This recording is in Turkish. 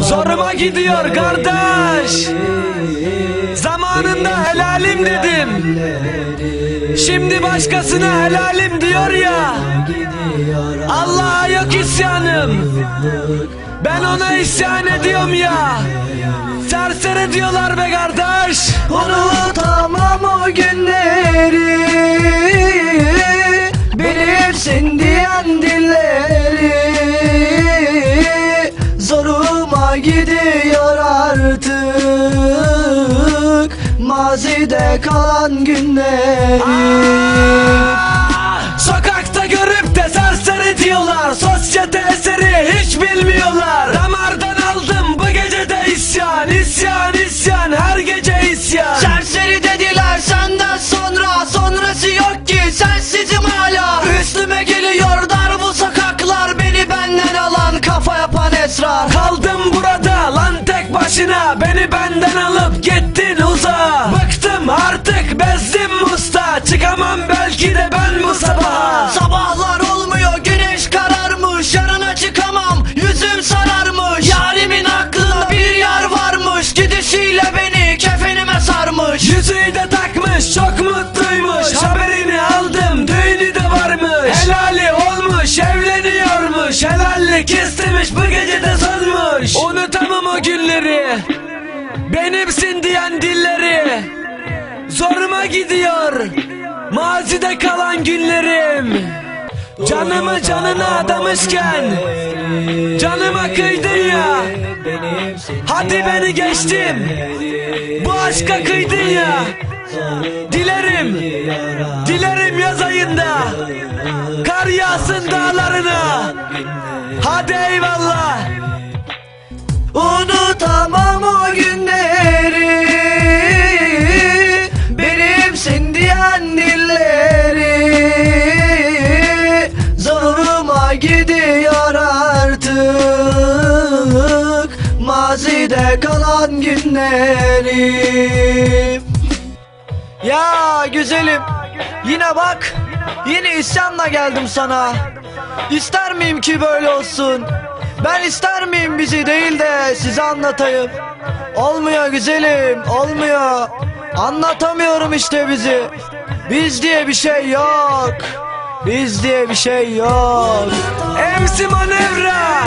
Zoruma gidiyor kardeş. Zamanında helalim dedim. Şimdi başkasına helalim diyor ya. Allah'a yok isyanım. Ben ona isyan ediyorum ya. Serseri diyorlar be kardeş. Unutamam o günleri Gidiyor artık. Mazide kalan günleri. Ah! Sokakta görüp de serseri diyorlar. Sosyete başına Beni benden alıp gittin uzağa Bıktım artık bezdim usta. Çıkamam belki de ben bu sabaha Sabahlar olmuyor güneş kararmış. Yarına çıkamam yüzüm sararmış. Yarimin aklında bir yer varmış. Gidişiyle beni kefenime sarmış. Yüzüğü de takmış çok mutluymuş. Haberini aldım düğünü de varmış. Helali olmuş evleniyormuş. Helallik istemiş bu gece de sönmüş Unutamam o günleri. Benimsin diyen dilleri. Zoruma gidiyor Mazide kalan günlerim. Canımı canına adamışken Canıma kıydın ya. Hadi beni geçtim. Bu aşka kıydın ya. Dilerim Dilerim yaz ayında. Kar yağsın dağlarına. Hadi eyvallah Unutamam o günleri. Benimsin diyen dilleri. Zoruma gidiyor artık Mazide kalan günlerim Ya güzelim Yine bak Yine isyanla geldim sana. İster miyim ki böyle olsun Ben ister miyim bizi değil de size anlatayım? Olmuyor güzelim olmuyor. Anlatamıyorum işte bizi. Biz diye bir şey yok. Biz diye bir şey yok. MC Manevra